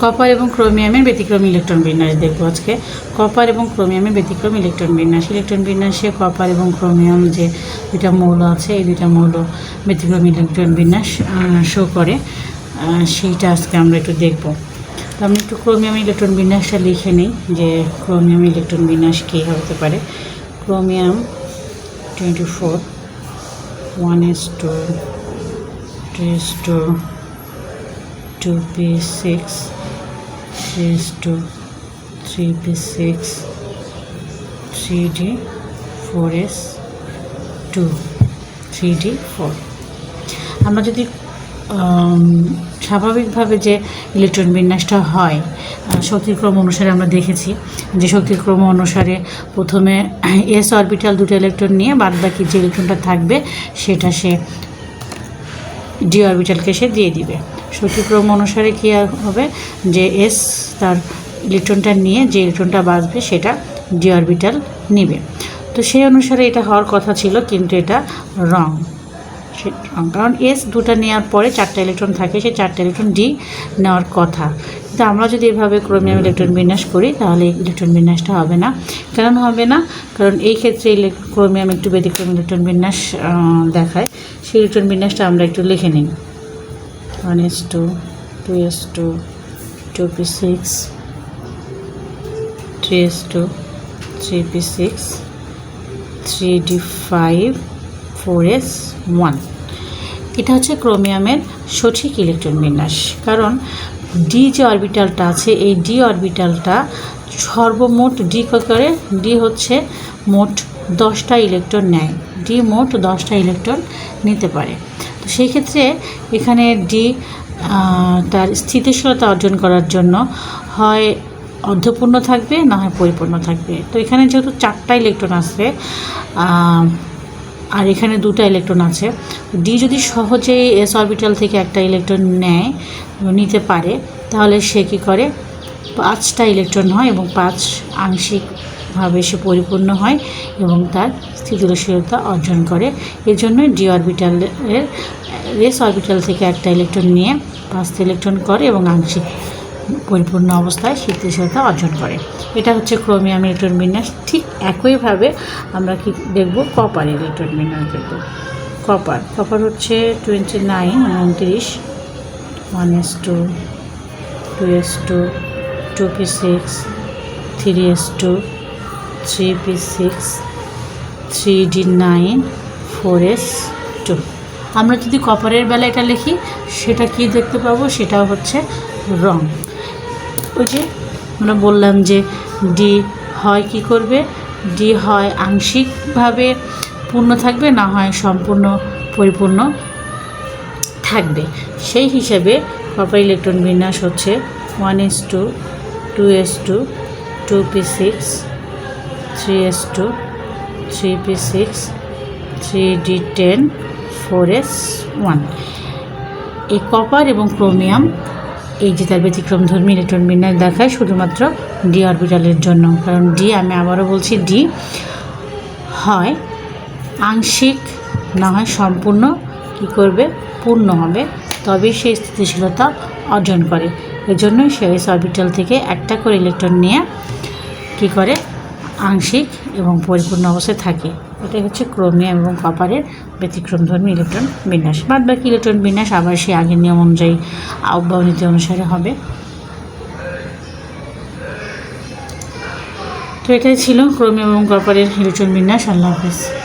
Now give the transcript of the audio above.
Copper এবং ক্রোমিয়ামের ব্যতিক্রম electron বিন্যাস দেখব আজকে। কপার এবং ক্রোমিয়ামের ব্যতিক্রম ইলেকট্রন বিন্যাস। ইলেকট্রন বিন্যাসে কপার এবং ক্রোমিয়াম যে দুইটা মৌল আছে, এই দুটা মৌল ব্যতিক্রম ইলেকট্রন বিন্যাস শো করে। সেইটা আজকে আমরা একটু দেখব। তো আমি একটু ক্রোমিয়াম ইলেকট্রন বিন্যাসটা লিখে নিই যে ক্রোমিয়াম ইলেকট্রন বিন্যাস কী হতে পারে। Chromium twenty four one S two two S two two P six three S two three P six three D four S two three D four আমরা যদি স্বাভাবিকভাবে যে ইলেকট্রন বিন্যাসটা হয় শক্তিক্রম অনুসারে আমরা দেখেছি যে শক্তিক্রম অনুসারে প্রথমে এস অরবিটাল দুটো ইলেকট্রন নিয়ে বাদ বাকি যে ইলেকট্রনটা থাকবে, সেটা সে ডি অরবিটালকে সে দিয়ে দিবে। শক্তিক্রম অনুসারে কী হবে? যে এস তার ইলেকট্রনটা নিয়ে যে ইলেকট্রনটা বাঁচবে সেটা ডি অরবিটাল নিবে। তো সেই অনুসারে এটা হওয়ার কথা ছিল, কিন্তু এটা রং। কারণ এস দুটা নেওয়ার পরে চারটা ইলেকট্রন থাকে সেই চারটা ইলেকট্রন ডি নেওয়ার কথা। কিন্তু আমরা যদি এভাবে ক্রোমিয়াম ইলেকট্রন বিন্যাস করি, তাহলে ইলেকট্রন বিন্যাসটা হবে না। কেন হবে না? কারণ এই ক্ষেত্রে ক্রোমিয়াম একটু ব্যতিক্রম ইলেকট্রন বিন্যাস দেখায়। সেই ইলেকট্রন বিন্যাসটা আমরা একটু লিখে নিই। One S two two S two two P six, three S two, three P six, three D five, four S one. এটা হচ্ছে ক্রোমিয়ামের সঠিক ইলেকট্রন বিন্যাস। কারণ ডি যে অরবিটালটা আছে এই ডি অরবিটালটা সর্বমোট ডি করে ডি হচ্ছে মোট দশটা ইলেকট্রন নেয়। ডি মোট দশটা ইলেকট্রন নিতে পারে। তো সেই ক্ষেত্রে এখানে ডি তার স্থিতিশীলতা অর্জন করার জন্য হয় অর্ধপূর্ণ থাকবে না হয় পরিপূর্ণ থাকবে। তো এখানে যেহেতু চারটা ইলেকট্রন আহ, আর এখানে দুটো ইলেকট্রন আছে। ডি যদি সহজেই এস অরবিটাল থেকে একটা ইলেকট্রন নেয়, নিতে পারে, তাহলে সে কী করে? পাঁচটা ইলেকট্রন হয় এবং পাঁচ আংশিকভাবে সে পরিপূর্ণ হয় এবং তার স্থিতিশীলতা অর্জন করে। এর জন্য ডি অরবিটালের এস অরবিটাল থেকে একটা ইলেকট্রন নিয়ে পাঁচটা ইলেকট্রন করে এবং আংশিক পরিপূর্ণ অবস্থায় স্থিতিশীলতা অর্জন করে। এটা হচ্ছে ক্রোমিয়াম ইলেকট্রন বিন্যাস ঠিক একইভাবে আমরা কি দেখব? কপার ইলেকট্রন বিন্যাস দেখব। কপার। কপার হচ্ছে টোয়েন্টি নাইন, উনত্রিশ, one S two two S two two P six, three S two, three P six, three D nine, four S two. আমরা যদি কপারের বেলা এটা লিখি, সেটা কি দেখতে পাবো? সেটা হচ্ছে রং ওই যে আমরা বললাম যে ডি হয় কি করবে? ডি হয় আংশিকভাবে পূর্ণ থাকবে, না হয় সম্পূর্ণ পরিপূর্ণ থাকবে। সেই হিসাবে কপার ইলেকট্রন বিন্যাস হচ্ছে one S two two S two two P six three S two three P six three D ten four S one এই কপার এবং ক্রোমিয়াম এই যে তার ব্যতিক্রম ধর্মী ইলেকট্রন বিন্যাস দেখায় শুধুমাত্র ডি অরবিটালের জন্য। কারণ ডি, আমি আবারও বলছি, ডি হয় আংশিক, না হয় সম্পূর্ণ, কি করবে? পূর্ণ হবে। তবে সে স্থিতিশীলতা অর্জন করে। এজন্যই সে এস অরবিটাল থেকে একটা করে ইলেকট্রন নিয়ে কি করে? আংশিক এবং পরিপূর্ণ অবস্থায় থাকে। এটাই হচ্ছে ক্রোমিয়াম এবং কপারের ব্যতিক্রম ধর্মী ইলেকট্রন বিন্যাস। বাদ বাকি ইলেকট্রন বিন্যাস আবার সেই আগের নিয়ম অনুযায়ী আহ্বান নীতি অনুসারে হবে। তো এটাই ছিল ক্রোমিয়াম এবং কপারের ইলেকট্রন বিন্যাস। আল্লাহ হাফেজ।